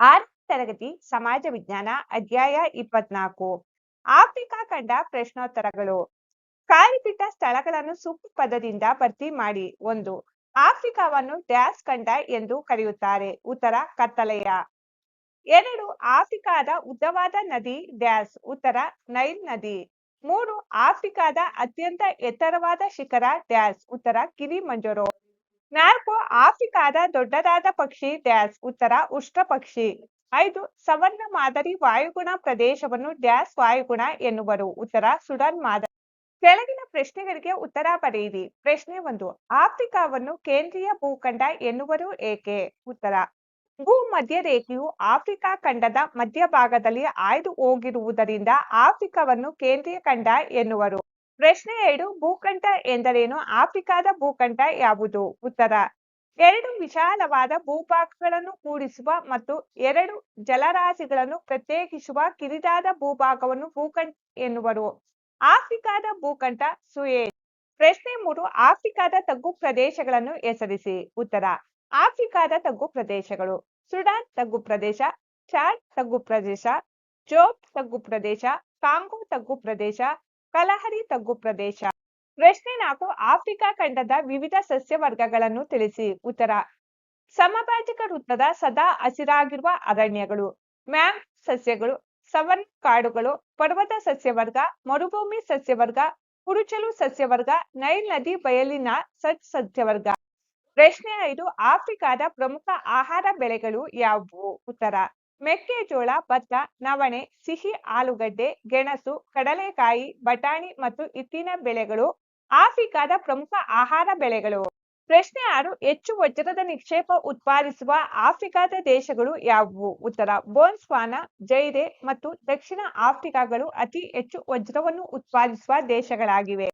ಆರನೇ ತರಗತಿ ಸಮಾಜ ವಿಜ್ಞಾನ ಅಧ್ಯಾಯ ಇಪ್ಪತ್ನಾಲ್ಕು. ಆಫ್ರಿಕಾ ಖಂಡ ಪ್ರಶ್ನೋತ್ತರಗಳು. ಕಾಲಿಪಿಟ್ಟ ಸ್ಥಳಗಳನ್ನು ಸೂಕ್ತ ಪದದಿಂದ ಭರ್ತಿ ಮಾಡಿ. ಒಂದು, ಆಫ್ರಿಕಾವನ್ನು ಡ್ಯಾಸ್ ಖಂಡ ಎಂದು ಕರೆಯುತ್ತಾರೆ. ಉತ್ತರ, ಕತ್ತಲೆಯ. ಎರಡು, ಆಫ್ರಿಕಾದ ಉದ್ದವಾದ ನದಿ ಡ್ಯಾಸ್. ಉತ್ತರ, ನೈಲ್ ನದಿ. ಮೂರು, ಆಫ್ರಿಕಾದ ಅತ್ಯಂತ ಎತ್ತರವಾದ ಶಿಖರ ಡ್ಯಾಸ್. ಉತ್ತರ, ಕಿಲಿಮಂಜರೋ. ನಾಲ್ಕು ಆಫ್ರಿಕಾದ ದೊಡ್ಡದಾದ ಪಕ್ಷಿ ಡ್ಯಾಸ್, ಉತ್ತರ ಉಷ್ಟ್ರ ಪಕ್ಷಿ ಐದು, ಸವರ್ಣ ಮಾದರಿ ವಾಯುಗುಣ ಪ್ರದೇಶವನ್ನು ಡ್ಯಾಸ್ ವಾಯುಗುಣ ಎನ್ನುವರು, ಉತ್ತರ ಸುಡನ್ ಮಾದರಿ. ಕೆಳಗಿನ ಪ್ರಶ್ನೆಗಳಿಗೆ ಉತ್ತರ ಬರೆಯಿರಿ ಪ್ರಶ್ನೆ ಒಂದು, ಆಫ್ರಿಕಾವನ್ನು ಕೇಂದ್ರೀಯ ಭೂಖಂಡ ಎನ್ನುವರು ಏಕೆ? ಉತ್ತರ, ಭೂ ಮಧ್ಯ ರೇಖೆಯು ಆಫ್ರಿಕಾ ಖಂಡದ ಮಧ್ಯಭಾಗದಲ್ಲಿ ಆಯ್ದು ಹೋಗಿರುವುದರಿಂದ ಆಫ್ರಿಕಾವನ್ನು ಕೇಂದ್ರೀಯ ಖಂಡ ಎನ್ನುವರು. ಪ್ರಶ್ನೆ ಎರಡು ಭೂಖಂಡ ಎಂದರೇನು? ಆಫ್ರಿಕಾದ ಭೂಖಂಡ ಯಾವುದು? ಉತ್ತರ, ಎರಡು ವಿಶಾಲವಾದ ಭೂಭಾಗಗಳನ್ನು ಕೂಡಿಸುವ ಮತ್ತು ಎರಡು ಜಲರಾಶಿಗಳನ್ನು ಪ್ರತ್ಯೇಕಿಸುವ ಕಿರಿದಾದ ಭೂಭಾಗವನ್ನು ಭೂಖಂಡ ಎನ್ನುವರು. ಆಫ್ರಿಕಾದ ಭೂಖಂಡ ಸುಯೇಜ್ ಪ್ರಶ್ನೆ ಮೂರು ಆಫ್ರಿಕಾದ ತಗ್ಗು ಪ್ರದೇಶಗಳನ್ನು ಹೆಸರಿಸಿ. ಉತ್ತರ ಆಫ್ರಿಕಾದ ತಗ್ಗು ಪ್ರದೇಶಗಳು. ಸುಡಾನ್ ತಗ್ಗು ಪ್ರದೇಶ, ಚಾಡ್ ತಗ್ಗು ಪ್ರದೇಶ, ಜೋಬ್ ತಗ್ಗು ಪ್ರದೇಶ, ಕಾಂಗೋ ತಗ್ಗು ಪ್ರದೇಶ ಕಲಹರಿ ತಗ್ಗು ಪ್ರದೇಶ. ಪ್ರಶ್ನೆ ನಾಲ್ಕು, ಆಫ್ರಿಕಾ ಖಂಡದ ವಿವಿಧ ಸಸ್ಯ ವರ್ಗಗಳನ್ನು ತಿಳಿಸಿ. ಉತ್ತರ, ಸಮಭಾಜಕ ವೃತ್ತದ ಸದಾ ಹಸಿರಾಗಿರುವ ಅರಣ್ಯಗಳು. ಮ್ಯಾಮ್, ಸಸ್ಯಗಳು ಸವನ್ ಕಾಡುಗಳು, ಪರ್ವತ ಸಸ್ಯವರ್ಗ, ಮರುಭೂಮಿ ಸಸ್ಯವರ್ಗ, ಕುರುಚಲು ಸಸ್ಯವರ್ಗ, ನೈಲ್ ನದಿ ಬಯಲಿನ ಸಚ್ ಸಸ್ಯವರ್ಗ. ಪ್ರಶ್ನೆ ಐದು, ಆಫ್ರಿಕಾದ ಪ್ರಮುಖ ಆಹಾರ ಬೆಳೆಗಳು ಯಾವುವು? ಉತ್ತರ ಮೆಕ್ಕೆಜೋಳ, ಭತ್ತ, ನವಣೆ, ಸಿಹಿ ಆಲೂಗಡ್ಡೆ, ಗೆಣಸು, ಕಡಲೆಕಾಯಿ, ಬಟಾಣಿ ಮತ್ತು ಇತ್ತಿನ ಬೆಳೆಗಳು ಆಫ್ರಿಕಾದ ಪ್ರಮುಖ ಆಹಾರ ಬೆಳೆಗಳು. ಪ್ರಶ್ನೆ ಆರು, ಹೆಚ್ಚು ವಜ್ರದ ನಿಕ್ಷೇಪ ಉತ್ಪಾದಿಸುವ ಆಫ್ರಿಕಾದ ದೇಶಗಳು ಯಾವುವು? ಉತ್ತರ ಬೋನ್ಸ್ವಾನ ಜೈರೆ ಮತ್ತು ದಕ್ಷಿಣ ಆಫ್ರಿಕಾಗಳು ಅತಿ ಹೆಚ್ಚು ವಜ್ರವನ್ನು ಉತ್ಪಾದಿಸುವ ದೇಶಗಳಾಗಿವೆ.